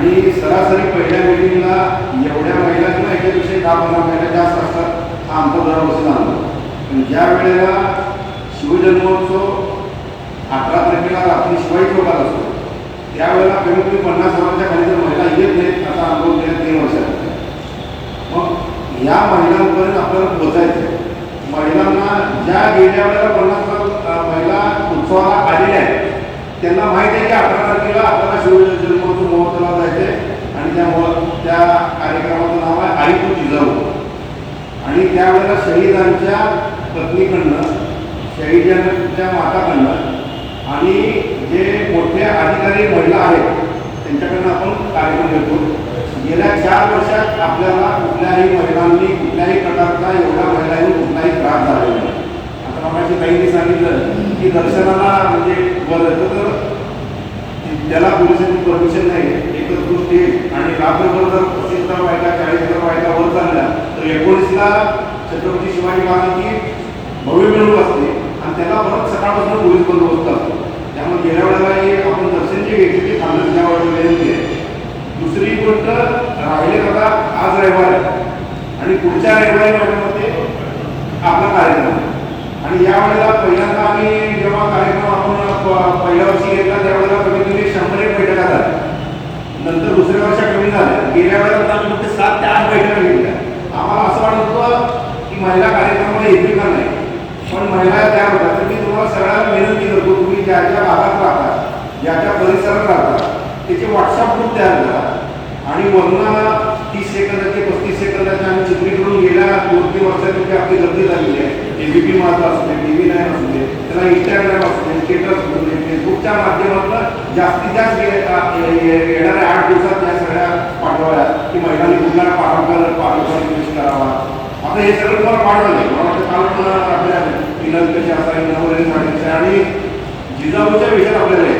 आणि सरासरी पहिल्या मिटिंगला एवढ्या महिला किंवा याच्यापेक्षा दहा पंधरा महिला जास्त असतात हा आमचा दरवर्षी जाणतो पण ज्या वेळेला शिवजन्मोत्सव अठरा तारखेला रात्री शिवाई चौकात असतो त्यावेळेला कमीत कमी पन्नास हजाराच्या खाली जर महिला येत नाहीत असा अनुभव गेल्या तीन वर्षात. मग या महिलांपर्यंत आपल्याला पोहोचायचं महिलांना ज्या गेल्या वेळेला पन्नास हजार, महिला उत्सवाला आलेल्या आहेत त्यांना माहिती आहे की अठरा तारखेला आपल्याला शिवजन्मोत्सव महोत्सवाला जायचं आहे आणि त्या त्या कार्यक्रमाचं नाव आहे आई तू जिजाऊ. आणि त्यावेळेला शहीदांच्या पत्नीकडनं शहीदांच्या माताकडनं आणि जे मोठे अधिकारी महिला आहेत त्यांच्याकडनं आपण कार्यक्रम घेतो. गेल्या चार वर्षात आपल्याला कुठल्याही महिलांनी कुठल्याही प्रकारचा एवढ्या महिलांनी कुठलाही त्रास झालेला नाही. आता मगाशी ताईंनी सांगितलं की दर्शनाला म्हणजे वर येतं तर त्याला पोलिसांची परमिशन नाही. एकच गोष्टी आणि रात्रभर जर पस्तीस हजार बायका चाळीस हजार बायका वर चालल्या तर एकोणीसला छत्रपती शिवाजी महाराजांची भव्य मिळून असते. आणि त्याला परत सकाळपासून पोलीस बंदोबस्त असतो. त्यामुळे गेल्या वेळेला हे आपण दर्शन जे घेतले ते थांबलं त्या वेळेला विनंती आहे. दुसरी गोष्ट राहिले आता आज रविवार आहे. आणि पुढच्या रविवारी महिन्यामध्ये आपला कार्यक्रम. आहे. आणि या वेळेला पहिल्यांदा आम्ही जेव्हा कार्यक्रम आपण प- पहिल्या वर्षी घेतला त्यावेळेला कमीत कमी शंभर एक बैठका झाल्या. नंतर दुसऱ्या वर्षात कमी झाल्या. गेल्या वेळेला आम्ही फक्त सात ते आठ बैठका घेतल्या. आम्हाला असं वाटत होतं की महिला कार्यक्रमाला येतील का नाही? पण महिला त्या होत्या. तर मी तुम्हाला सगळ्यांना विनंती करतो तुम्ही ज्या ज्या भागात राहता ज्या ज्या परिसरात राहता त्याचे व्हॉट्सअप ग्रुप तयार करा. आणि वर्ण तीस सेकंदाचे पस्तीस सेकंदाचे आम्ही चित्रीकडून गेल्या दोन तीन वर्षात आपली गर्दी झालेली आहे. एबीपी माझा असू दे टी व्ही नाईन असू दे त्याला इंस्टाग्राम असू दे ट्विटर असू दे फेसबुकच्या माध्यमातून जास्तीत जास्त येणाऱ्या आठ दिवसात या सगळ्या पाठवाव्या. की महिलांनी कुठला पारंपरिक पारंपरिक ड्रेस करावा. आता हे सगळं तुम्हाला पाठवलंय. मला वाटतं काल आपल्या इनल कशी असावी नवरे आणि जिजाऊच्या विषयात आपल्याला आहे.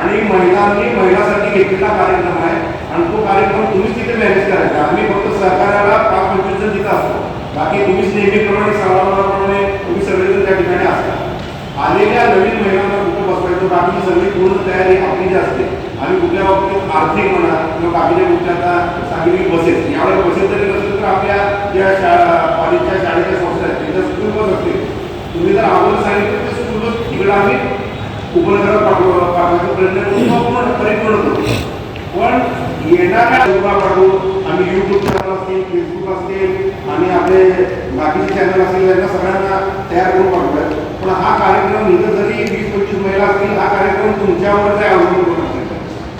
आणि महिलांनी महिलांसाठी घेतलेला कार्यक्रम आहे. आणि तो कार्यक्रम तुम्हीच तिथे मॅनेज करायचा. आम्ही फक्त सहकार्याला पाच पंचवीस जण तिथं असतो पोलीस नेहमीप्रमाणे सरावाप्रमाणे पोलीस सगळेजण त्या ठिकाणी असतात. आलेल्या नवीन महिलांना कुठं बसवायचं? बाकी सगळी पूर्ण तयारी आपली जी असते. आणि कुठल्या बाबतीत आर्थिक म्हणा किंवा बाकीच्या गोष्टी आता सांगितली बसेस. यावेळेस बसेस जरी नसेल तर आपल्या ज्या शाळा कॉलेजच्या शाळेच्या संस्था आहेत त्यांच्या स्कूल बस असतील. तुम्ही जर आम्हाला सांगितलं तर स्कूल बस तिकडं आम्ही उपनगरात पाठव पाठवायचा प्रयत्न करू किंवा पूर्ण परिपूर्ण करू पण येणाऱ्या लोका पाठवू आम्ही युट्यूब चॅनल असतील फेसबुक असतील आणि आपले बाकीचे चॅनल असतील त्यांना सगळ्यांना तयार करून पाठवूयात. पण हा कार्यक्रम इथं जरी वीस पंचवीस महिला असतील हा कार्यक्रम तुमच्यावर अवलंबून करू शकतो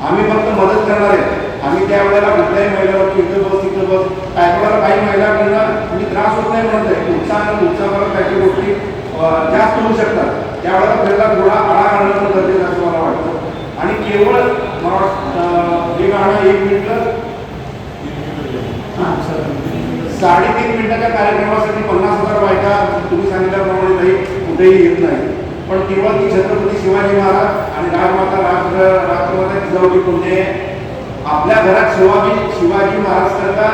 आम्ही फक्त मदत करणार आहे. आम्ही त्या वेळेला कुठल्याही महिलावर इथं बस इथं बस काय वेळेला काही महिला करणार म्हणजे त्रास होत नाही म्हणत आहे. उत्साह उत्साहावर काही गोष्टी जास्त होऊ शकतात. त्यावेळेला पहिला थोडा आळा आणणं पण गरजेचं असं मला वाटतं. आणि केवळ मला वाटतं, अं, हे गाणं एक मिनिट साडेतीन मिनिटाच्या कार्यक्रमासाठी पन्नास हजार बायका तुम्ही सांगितल्याप्रमाणे नाही कुठेही येत नाही. पण केवळ ती छत्रपती शिवाजी महाराज आणि राजमाता राष्ट्र राष्ट्रमाता जिजाऊजी कोणते आपल्या घरात शिवाजी शिवाजी महाराज करता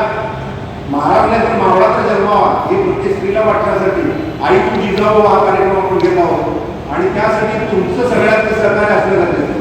महाराज नाही तर मावळाचा जन्मावा हे प्रत्येक स्त्रीला वाटण्यासाठी आई तू जिजाऊ हा कार्यक्रम आपण घेत आहोत. आणि त्यासाठी तुमचं सगळ्यात सहकार्य असलं जाते